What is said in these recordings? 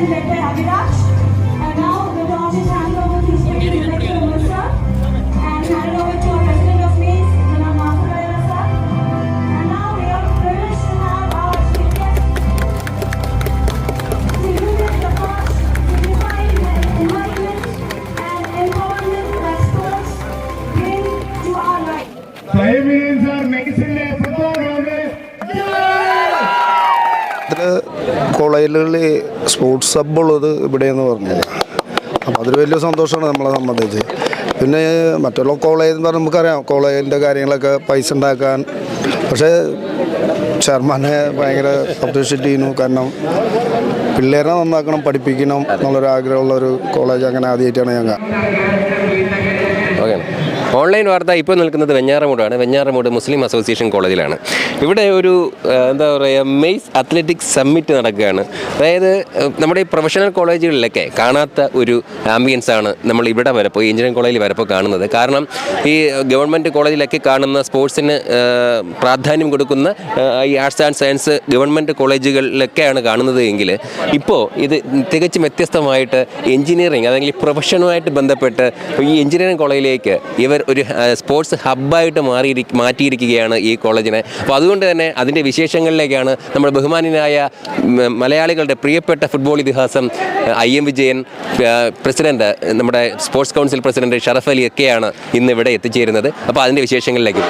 movement letter Abhiraj. കോളേജുകളിൽ sports hub ഉള്ളത് ഇവിടെയെന്ന് പറഞ്ഞത് അപ്പോൾ അതൊരു വലിയ സന്തോഷമാണ് നമ്മളെ സംബന്ധിച്ച്. പിന്നെ മറ്റുള്ള കോളേജ് എന്ന് പറഞ്ഞാൽ നമുക്കറിയാം കോളേജിന്റെ കാര്യങ്ങളൊക്കെ പൈസ ഉണ്ടാക്കാൻ. പക്ഷേ ചെയർമാനെ ഭയങ്കര അപ്രീഷിയേറ്റ് ചെയ്യുന്നു കാരണം പിള്ളേരെ നന്നാക്കണം പഠിപ്പിക്കണം എന്നുള്ളൊരു ആഗ്രഹമുള്ള ഒരു കോളേജ് അങ്ങനെ ആദ്യമായിട്ടാണ് ഞങ്ങൾ ഓൺലൈൻ വാർത്ത ഇപ്പോൾ നിൽക്കുന്നത് വെഞ്ഞാറമൂടാണ്. വെഞ്ഞാറമൂട് മുസ്ലിം അസോസിയേഷൻ കോളേജിലാണ്. ഇവിടെ ഒരു എന്താ പറയുക മെയ്സ് അത്ലറ്റിക്സ് സമ്മിറ്റ് നടക്കുകയാണ്. അതായത് നമ്മുടെ ഈ പ്രൊഫഷണൽ കോളേജുകളിലൊക്കെ കാണാത്ത ഒരു ആംബിയൻസ് ആണ് നമ്മൾ ഇവിടെ വരപ്പോൾ എഞ്ചിനീയറിംഗ് കോളേജിൽ വരപ്പോൾ കാണുന്നത്. കാരണം ഈ ഗവൺമെന്റ് കോളേജിലൊക്കെ കാണുന്ന സ്പോർട്സിന് പ്രാധാന്യം കൊടുക്കുന്ന ഈ ആർട്സ് ആൻഡ് സയൻസ് ഗവൺമെന്റ് കോളേജുകളിലൊക്കെയാണ് കാണുന്നത് എങ്കിൽ ഇപ്പോൾ ഇത് തികച്ചും വ്യത്യസ്തമായിട്ട് എഞ്ചിനീയറിംഗ് അല്ലെങ്കിൽ പ്രൊഫഷനുമായിട്ട് ബന്ധപ്പെട്ട് ഈ എഞ്ചിനീയറിംഗ് കോളേജിലേക്ക് ഇവർ ഒരു സ്പോർട്സ് ഹബ്ബായിട്ട് മാറി മാറ്റിയിരിക്കുകയാണ് ഈ കോളേജിനെ. അപ്പോൾ അതുകൊണ്ട് തന്നെ അതിന്റെ വിശേഷങ്ങളിലേക്കാണ് നമ്മുടെ ബഹുമാനായ മലയാളികളുടെ പ്രിയപ്പെട്ട ഫുട്ബോൾ ഇതിഹാസം ഐ എം വിജയൻ പ്രസിഡന്റ് നമ്മുടെ sports council president Sharaf Ali ഒക്കെയാണ് ഇന്ന് ഇവിടെ എത്തിച്ചേരുന്നത്. അപ്പോൾ അതിന്റെ വിശേഷങ്ങളിലേക്ക്.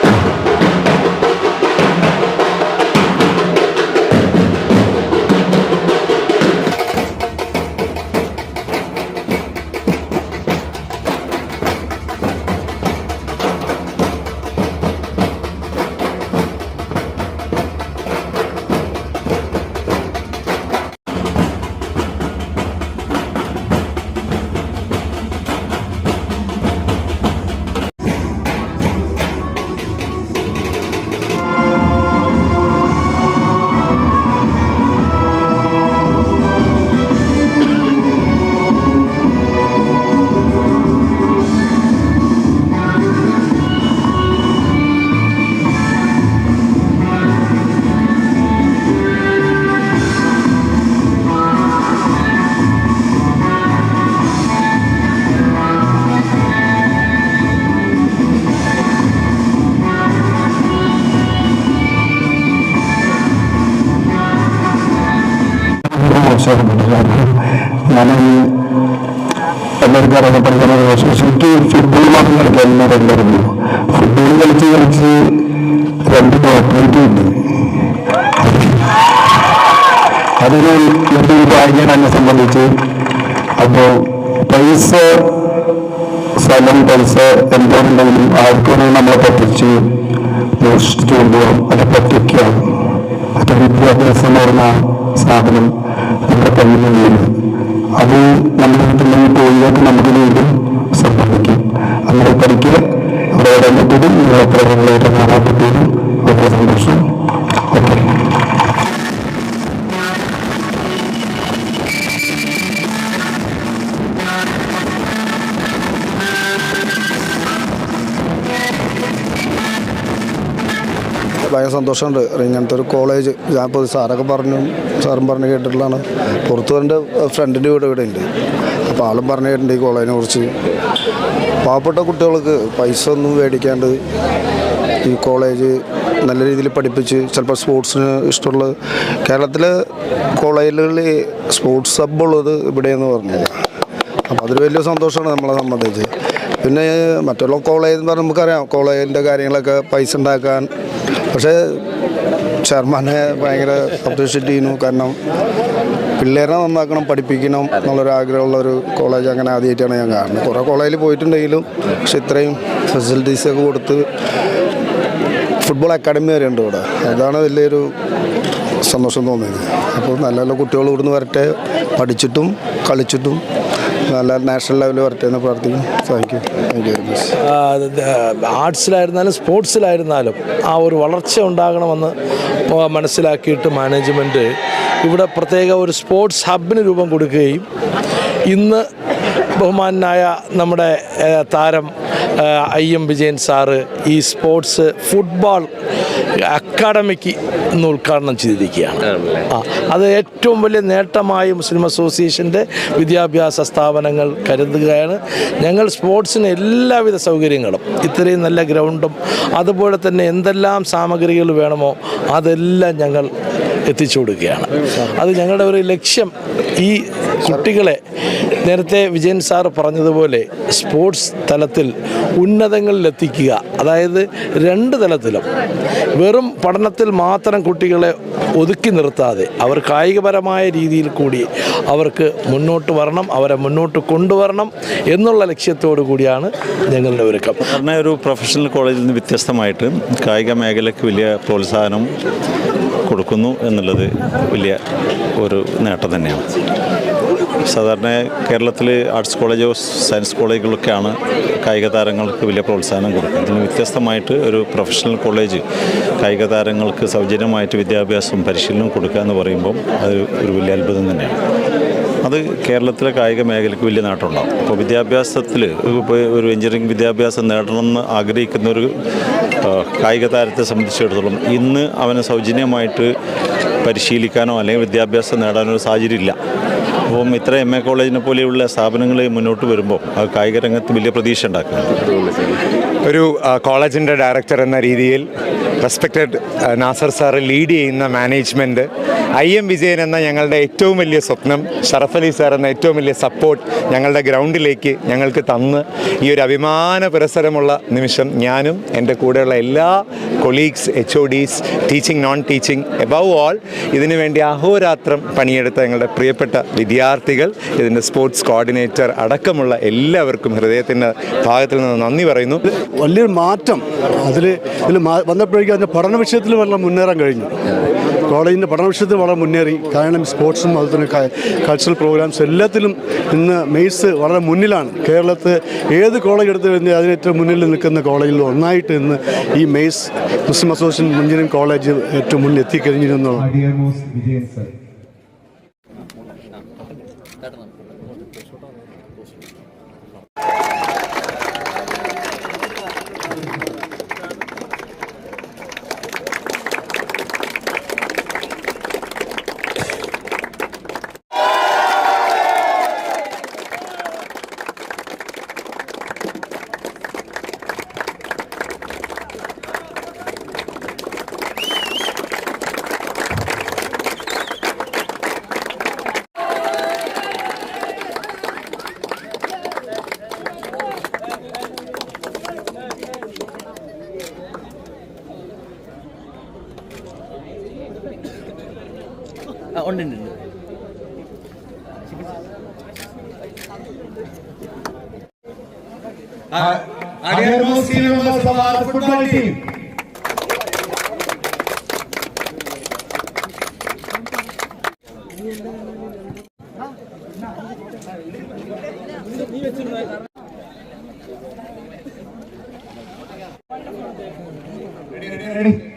ഞാൻ എല്ലാവർക്കും ശരിക്ക് ഫുട്ബോൾ കളിച്ച് കളിച്ച് രണ്ട് ഡോക്ടറേറ്റ് ഉണ്ട് അതൊരു എന്നെ സംബന്ധിച്ച് അപ്പോൾ പൈസ സ്ഥലം പൈസ എന്തുണ്ടെങ്കിലും ആർക്കും നമ്മളെ പറ്റിച്ച് മോഷ്ടിച്ചു കൊണ്ടുപോകാം അത് പറ്റിക്കാം അത് വിദ്യാഭ്യാസം എന്ന് പറഞ്ഞ സാധനം വീഴും അത് നമ്മുടെ വീട്ടിലേക്ക് പോയിട്ട് നമുക്ക് വീണ്ടും സംഭവിക്കും. അങ്ങനെ പഠിക്കുക അവിടെ ഇടപെട്ടതും നിങ്ങളെ പ്രവർത്തനങ്ങളായിട്ട് കാണാൻ പറ്റിയതും വളരെ സന്തോഷം. ഓക്കെ. ഭയങ്കര സന്തോഷമുണ്ട്. ഇങ്ങനത്തെ ഒരു കോളേജ് ഞാനിപ്പോൾ സാറൊക്കെ പറഞ്ഞു സാറും പറഞ്ഞു കേട്ടിട്ടുള്ളതാണ്. പുറത്തു എന്റെ ഫ്രണ്ടിന്റെ വീട് ഇവിടെ ഉണ്ട് അപ്പോൾ ആളും പറഞ്ഞു കേട്ടിട്ടുണ്ട് ഈ കോളേജിനെ കുറിച്ച്. പാവപ്പെട്ട കുട്ടികൾക്ക് പൈസ ഒന്നും മേടിക്കാണ്ട് ഈ കോളേജ് നല്ല രീതിയിൽ പഠിപ്പിച്ച് ചിലപ്പോൾ സ്പോർട്സിന് ഇഷ്ടമുള്ള കേരളത്തിലെ കോളേജുകളിൽ സ്പോർട്സ് ഹബ്ബ് ഉള്ളത് ഇവിടെയെന്ന് പറഞ്ഞു അപ്പോൾ അതൊരു വലിയ സന്തോഷമാണ് നമ്മളെ സംബന്ധിച്ച്. പിന്നെ മറ്റുള്ള കോളേജ് എന്ന് പറഞ്ഞാൽ നമുക്കറിയാം. കോളേജിന്റെ കാര്യങ്ങളൊക്കെ പൈസ ഉണ്ടാക്കാൻ പക്ഷേ ചെയർമാനെ ഭയങ്കര അപ്രീഷിയേറ്റ് ചെയ്യുന്നു. കാരണം പിള്ളേരെ നന്നാക്കണം പഠിപ്പിക്കണം എന്നുള്ളൊരു ആഗ്രഹമുള്ള ഒരു കോളേജ് അങ്ങനെ ആദ്യമായിട്ടാണ് ഞാൻ കാണുന്നത്. കുറേ കോളേജിൽ പോയിട്ടുണ്ടെങ്കിലും പക്ഷെ ഇത്രയും ഫെസിലിറ്റീസൊക്കെ കൊടുത്ത് ഫുട്ബോൾ അക്കാഡമി വരെ ഉണ്ട് ഇവിടെ. അതാണ് വലിയൊരു സന്തോഷം തോന്നിയത്. അപ്പോൾ നല്ല നല്ല കുട്ടികൾ ഇവിടുന്ന് വരട്ടെ പഠിച്ചിട്ടും കളിച്ചിട്ടും നല്ല നാഷണൽ ലെവലിൽ വരട്ടെ എന്ന് പ്രാർത്ഥിക്കും thank you thank you very much ആർട്സിലായിരുന്നാലും സ്പോർട്സിലായിരുന്നാലും ആ ഒരു വളർച്ച ഉണ്ടാകണമെന്ന് മനസ്സിലാക്കിയിട്ട് മാനേജ്മെന്റ് ഇവിടെ പ്രത്യേക ഒരു സ്പോർട്സ് ഹബിന് രൂപം കൊടുക്കുകയും ഇന്ന് ബഹുമാനായ നമ്മുടെ താരം ഐ എം വിജയൻ സാറ് ഈ സ്പോർട്സ് ഫുട്ബോൾ അക്കാഡമിക്ക് ഇന്ന് ഉദ്ഘാടനം ചെയ്തിരിക്കുകയാണ്. ആ അത് ഏറ്റവും വലിയ നേട്ടമായി മുസ്ലിം അസോസിയേഷന്റെ വിദ്യാഭ്യാസ സ്ഥാപനങ്ങൾ കരുതുകയാണ്. ഞങ്ങൾ സ്പോർട്സിന് എല്ലാവിധ സൗകര്യങ്ങളും ഇത്രയും നല്ല ഗ്രൗണ്ടും അതുപോലെ തന്നെ എന്തെല്ലാം സാമഗ്രികൾ വേണമോ അതെല്ലാം ഞങ്ങൾ എത്തിച്ചു കൊടുക്കുകയാണ്. അത് ഞങ്ങളുടെ ഒരു ലക്ഷ്യം ഈ കുട്ടികളെ നേരത്തെ വിജയൻ സാർ പറഞ്ഞതുപോലെ സ്പോർട്സ് തലത്തിൽ ഉന്നതങ്ങളിലെത്തിക്കുക. അതായത് രണ്ട് തലത്തിലും. വെറും പഠനത്തിൽ മാത്രം കുട്ടികളെ ഒതുക്കി നിർത്താതെ അവർ കായികപരമായ രീതിയിൽ കൂടി അവർക്ക് മുന്നോട്ട് വരണം അവരെ മുന്നോട്ട് കൊണ്ടുവരണം എന്നുള്ള ലക്ഷ്യത്തോടു കൂടിയാണ് ഞങ്ങളുടെ ഒരുക്കം. പറഞ്ഞ ഒരു പ്രൊഫഷണൽ കോളേജിൽ നിന്ന് വ്യത്യസ്തമായിട്ട് കായിക മേഖലയ്ക്ക് വലിയ പ്രോത്സാഹനം കൊടുക്കുന്നു എന്നുള്ളത് വലിയ ഒരു നേട്ടം തന്നെയാണ്. സാധാരണ കേരളത്തിൽ ആർട്സ് കോളേജോ സയൻസ് കോളേജുകളൊക്കെയാണ് കായിക താരങ്ങൾക്ക് വലിയ പ്രോത്സാഹനം കൊടുക്കുന്നത് ഇതിന് വ്യത്യസ്തമായിട്ട് ഒരു പ്രൊഫഷണൽ കോളേജ് കായിക താരങ്ങൾക്ക് സൗജന്യമായിട്ട് വിദ്യാഭ്യാസവും പരിശീലനവും കൊടുക്കുക എന്ന് പറയുമ്പം അത് ഒരു വലിയ അത്ഭുതം തന്നെയാണ്. അത് കേരളത്തിലെ കായിക മേഖലയ്ക്ക് വലിയ നേട്ടമുണ്ടാകും അപ്പോൾ വിദ്യാഭ്യാസത്തിൽ ഇപ്പോൾ ഒരു എഞ്ചിനീയറിംഗ് വിദ്യാഭ്യാസം നേടണമെന്ന് ആഗ്രഹിക്കുന്ന ഒരു കായിക താരത്തെ സംബന്ധിച്ചിടത്തോളം ഇന്ന് അവനെ സൗജന്യമായിട്ട് പരിശീലിക്കാനോ അല്ലെങ്കിൽ വിദ്യാഭ്യാസം നേടാനോ ഒരു സാഹചര്യം ഇല്ല അപ്പം ഇത്ര എം എ കോളേജിനെ പോലെയുള്ള സ്ഥാപനങ്ങൾ മുന്നോട്ട് വരുമ്പോൾ കായിക രംഗത്ത് വലിയ പ്രതീക്ഷ ഉണ്ടാക്കുന്നു ഒരു കോളേജിന്റെ ഡയറക്ടർ എന്ന രീതിയിൽ റെസ്പെക്റ്റഡ് നാസർ സാറ് ലീഡ് ചെയ്യുന്ന മാനേജ്മെന്റ് ഐ എം വിജയൻ എന്ന ഞങ്ങളുടെ ഏറ്റവും വലിയ സ്വപ്നം ഷറഫ് അലി സാർ എന്ന ഏറ്റവും വലിയ സപ്പോർട്ട് ഞങ്ങളുടെ ഗ്രൗണ്ടിലേക്ക് ഞങ്ങൾക്ക് തന്ന് ഈ ഒരു അഭിമാന പുരസരമുള്ള നിമിഷം ഞാനും എന്റെ കൂടെയുള്ള എല്ലാ colleagues H O Ds teaching non teaching above all ഇതിനു വേണ്ടി അഹോരാത്രം പണിയെടുത്ത ഞങ്ങളുടെ പ്രിയപ്പെട്ട വിദ്യാർത്ഥികൾ ഇതിന്റെ സ്പോർട്സ് കോർഡിനേറ്റർ അടക്കമുള്ള എല്ലാവർക്കും ഹൃദയത്തിന്റെ ഭാഗത്തിൽ നിന്ന് നന്ദി പറയുന്നു. വലിയൊരു മാറ്റം. അതിൽ ഇതിൽ വന്നപ്പോഴേക്കും അതിന്റെ പഠന വിഷയത്തിൽ വളരെ മുന്നേറാൻ കഴിഞ്ഞു? കോളേജിന്റെ പഠന വിഷയത്തിൽ വളരെ മുന്നേറി? കാരണം സ്പോർട്സും അതുപോലെ തന്നെ കൾച്ചറൽ പ്രോഗ്രാംസ് എല്ലാത്തിലും ഇന്ന് മെയ്സ് വളരെ മുന്നിലാണ്. കേരളത്തിൽ ഏത് കോളേജ് എടുത്തു കഴിഞ്ഞാൽ അതിന് ഏറ്റവും മുന്നിൽ നിൽക്കുന്ന കോളേജിൽ ഒന്നായിട്ട് ഇന്ന് ഈ മെയ്സ് മുസ്ലിം അസോസിയേഷൻ എഞ്ചിനീയറിംഗ് കോളേജ് ഏറ്റവും മുന്നിൽ എത്തിക്കഴിഞ്ഞിരുന്നു. ஒன்று நின்று football team Ready, ready, ready.